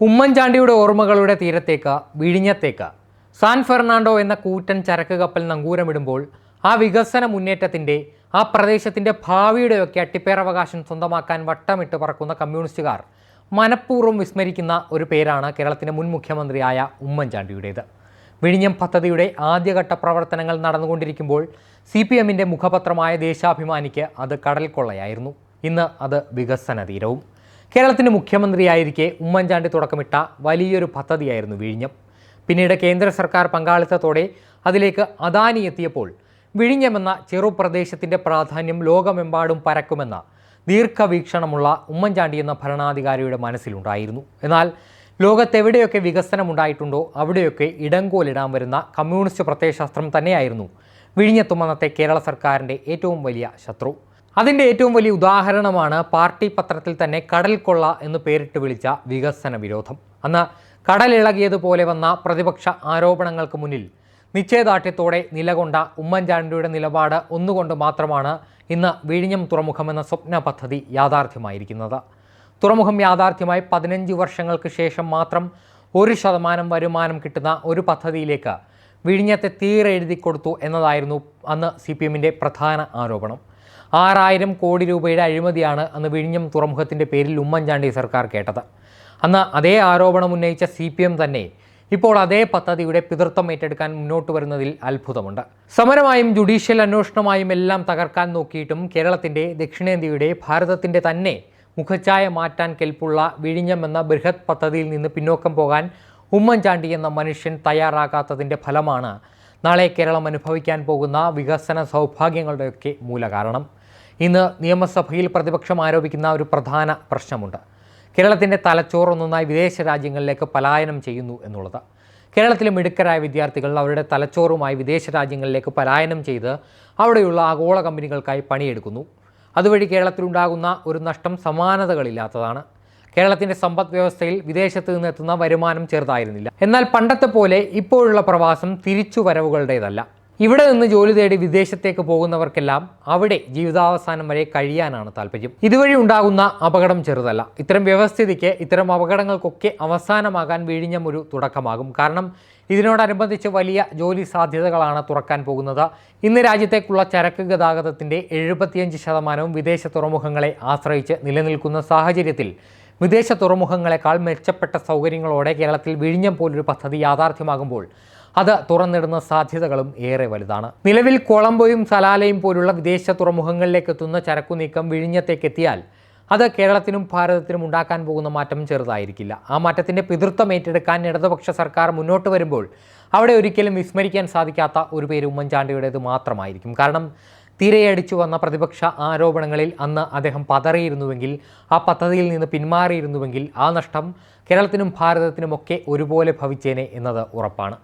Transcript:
ഉമ്മൻചാണ്ടിയുടെ ഓർമ്മകളുടെ തീരത്തേക്ക് വിഴിഞ്ഞത്തേക്ക്. സാൻ ഫെർണാണ്ടോ എന്ന കൂറ്റൻ ചരക്ക് കപ്പൽ നങ്കൂരമിടുമ്പോൾ ആ വികസന മുന്നേറ്റത്തിന്റെ ആ പ്രദേശത്തിന്റെ ഭാവിയുടെയൊക്കെ അട്ടിപ്പേറവകാശം സ്വന്തമാക്കാൻ വട്ടമിട്ട് പറക്കുന്ന കമ്മ്യൂണിസ്റ്റുകാർ മനഃപൂർവം വിസ്മരിക്കുന്ന ഒരു പേരാണ് കേരളത്തിന്റെ മുൻ മുഖ്യമന്ത്രിയായ ഉമ്മൻചാണ്ടിയുടേത്. വിഴിഞ്ഞം പദ്ധതിയുടെ ആദ്യഘട്ട പ്രവർത്തനങ്ങൾ നടന്നുകൊണ്ടിരിക്കുമ്പോൾ സി പി എമ്മിന്റെ മുഖപത്രമായ ദേശാഭിമാനിക്ക് അത് കടൽക്കൊള്ളയായിരുന്നു. ഇന്ന് അത് വികസന തീരവും. കേരളത്തിന്റെ മുഖ്യമന്ത്രിയായിരിക്കെ ഉമ്മൻചാണ്ടി തുടക്കമിട്ട വലിയൊരു പദ്ധതിയായിരുന്നു വിഴിഞ്ഞം. പിന്നീട് കേന്ദ്ര സർക്കാർ പങ്കാളിത്തത്തോടെ അതിലേക്ക് അദാനി എത്തിയപ്പോൾ വിഴിഞ്ഞമെന്ന ചെറുപ്രദേശത്തിന്റെ പ്രാധാന്യം ലോകമെമ്പാടും പരക്കുമെന്ന ദീർഘവീക്ഷണമുള്ള ഉമ്മൻചാണ്ടി എന്ന ഭരണാധികാരിയുടെ മനസ്സിലുണ്ടായിരുന്നു. എന്നാൽ ലോകത്തെവിടെയൊക്കെ വികസനമുണ്ടായിട്ടുണ്ടോ അവിടെയൊക്കെ ഇടങ്കോലിടാൻ വരുന്ന കമ്മ്യൂണിസ്റ്റ് പ്രത്യയശാസ്ത്രം തന്നെയായിരുന്നു വിഴിഞ്ഞത്തുമന്നത്തെ കേരള സർക്കാരിന്റെ ഏറ്റവും വലിയ ശത്രു. അതിന്റെ ഏറ്റവും വലിയ ഉദാഹരണമാണ് പാർട്ടി പത്രത്തിൽ തന്നെ കടൽ കൊള്ള എന്ന് പേരിട്ട് വിളിച്ച വികസന വിരോധം. അന്ന് കടലിളകിയതുപോലെ വന്ന പ്രതിപക്ഷ ആരോപണങ്ങൾക്ക് മുന്നിൽ നിശ്ചയദാർഢ്യത്തോടെ നിലകൊണ്ട ഉമ്മൻചാണ്ടിയുടെ നിലപാട് ഒന്നുകൊണ്ട് മാത്രമാണ് ഇന്ന് വിഴിഞ്ഞം തുറമുഖം എന്ന സ്വപ്ന പദ്ധതി യാഥാർത്ഥ്യമായിരിക്കുന്നത്. തുറമുഖം യാഥാർത്ഥ്യമായി പതിനഞ്ച് വർഷങ്ങൾക്ക് ശേഷം മാത്രം ഒരു ശതമാനം വരുമാനം കിട്ടുന്ന ഒരു പദ്ധതിയിലേക്ക് വിഴിഞ്ഞത്തെ തീരെ എഴുതി കൊടുത്തു എന്നതായിരുന്നു അന്ന് സി പി എമ്മിന്റെ പ്രധാന ആരോപണം. ആറായിരം കോടി രൂപയുടെ അഴിമതിയാണ് അന്ന് വിഴിഞ്ഞം തുറമുഖത്തിന്റെ പേരിൽ ഉമ്മൻചാണ്ടി സർക്കാർ കേട്ടത്. അന്ന് അതേ ആരോപണം ഉന്നയിച്ച സി പി എം തന്നെ ഇപ്പോൾ അതേ പദ്ധതിയുടെ പിതൃത്വം ഏറ്റെടുക്കാൻ മുന്നോട്ട് വരുന്നതിൽ അത്ഭുതമുണ്ട്. സമരമായും ജുഡീഷ്യൽ അന്വേഷണമായും എല്ലാം തകർക്കാൻ നോക്കിയിട്ടും കേരളത്തിന്റെ ദക്ഷിണേന്ത്യയുടെ ഭാരതത്തിന്റെ തന്നെ മുഖച്ഛായ മാറ്റാൻ കെൽപ്പുള്ള വിഴിഞ്ഞം എന്ന ബൃഹത് പദ്ധതിയിൽ നിന്ന് പിന്നോക്കം പോകാൻ ഉമ്മൻചാണ്ടി എന്ന മനുഷ്യൻ തയ്യാറാകാത്തതിന്റെ ഫലമാണ് നാളെ കേരളം അനുഭവിക്കാൻ പോകുന്ന വികസന സൗഭാഗ്യങ്ങളുടെയൊക്കെ മൂലകാരണം. ഇന്ന് നിയമസഭയിൽ പ്രതിപക്ഷം ആരോപിക്കുന്ന ഒരു പ്രധാന പ്രശ്നമുണ്ട്. കേരളത്തിന്റെ തലച്ചോറ് ഒന്നൊന്നായി വിദേശ രാജ്യങ്ങളിലേക്ക് പലായനം ചെയ്യുന്നു എന്നുള്ളത്. കേരളത്തിലെ മിടുക്കരായ വിദ്യാർത്ഥികൾ അവരുടെ തലച്ചോറുമായി വിദേശ രാജ്യങ്ങളിലേക്ക് പലായനം ചെയ്ത് അവിടെയുള്ള ആഗോള കമ്പനികൾക്കായി പണിയെടുക്കുന്നു. അതുവഴി കേരളത്തിലുണ്ടാകുന്ന ഒരു നഷ്ടം സമാനതകളില്ലാത്തതാണ്. കേരളത്തിന്റെ സമ്പദ് വ്യവസ്ഥയിൽ വിദേശത്ത് നിന്ന് എത്തുന്ന വരുമാനം ചെറുതായിരുന്നില്ല. എന്നാൽ പണ്ടത്തെ പോലെ ഇപ്പോഴുള്ള പ്രവാസം തിരിച്ചു വരവുകളുടേതല്ല ഇവിടെ നിന്ന് ജോലി തേടി വിദേശത്തേക്ക് പോകുന്നവർക്കെല്ലാം അവിടെ ജീവിതാവസാനം വരെ കഴിയാനാണ് താല്പര്യം ഇതുവഴി ഉണ്ടാകുന്ന അപകടം ചെറുതല്ല. ഇത്തരം വ്യവസ്ഥിതിക്ക് ഇത്തരം അപകടങ്ങൾക്കൊക്കെ അവസാനമാകാൻ വിഴിഞ്ഞം ഒരു തുടക്കമാകും. കാരണം ഇതിനോടനുബന്ധിച്ച് വലിയ ജോലി സാധ്യതകളാണ് തുറക്കാൻ പോകുന്നത്. ഇന്ന് രാജ്യത്തേക്കുള്ള ചരക്ക് ഗതാഗതത്തിന്റെ എഴുപത്തിയഞ്ച് ശതമാനവും വിദേശ തുറമുഖങ്ങളെ ആശ്രയിച്ച് നിലനിൽക്കുന്ന സാഹചര്യത്തിൽ വിദേശ തുറമുഖങ്ങളെക്കാൾ മെച്ചപ്പെട്ട സൗകര്യങ്ങളോടെ കേരളത്തിൽ വിഴിഞ്ഞം പോലൊരു പദ്ധതി യാഥാർത്ഥ്യമാകുമ്പോൾ അത് തുറന്നിടുന്ന സാധ്യതകളും ഏറെ വലുതാണ്. നിലവിൽ കൊളംബോയും സലാലയും പോലുള്ള വിദേശ തുറമുഖങ്ങളിലേക്ക് എത്തുന്ന ചരക്കു നീക്കം അത് കേരളത്തിനും ഭാരതത്തിനും ഉണ്ടാക്കാൻ പോകുന്ന മാറ്റം ചെറുതായിരിക്കില്ല. ആ മാറ്റത്തിന്റെ പിതൃത്വം ഏറ്റെടുക്കാൻ ഇടതുപക്ഷ സർക്കാർ മുന്നോട്ട് വരുമ്പോൾ അവിടെ ഒരിക്കലും വിസ്മരിക്കാൻ സാധിക്കാത്ത ഒരു പേര് ഉമ്മൻചാണ്ടിയുടേത് മാത്രമായിരിക്കും. കാരണം തിരയടിച്ചു വന്ന പ്രതിപക്ഷ ആരോപണങ്ങളിൽ അന്ന് അദ്ദേഹം പതറിയിരുന്നുവെങ്കിൽ ആ പദ്ധതിയിൽ നിന്ന് പിന്മാറിയിരുന്നുവെങ്കിൽ ആ നഷ്ടം കേരളത്തിനും ഭാരതത്തിനുമൊക്കെ ഒരുപോലെ ഭവിച്ചേനെ എന്നത് ഉറപ്പാണ്.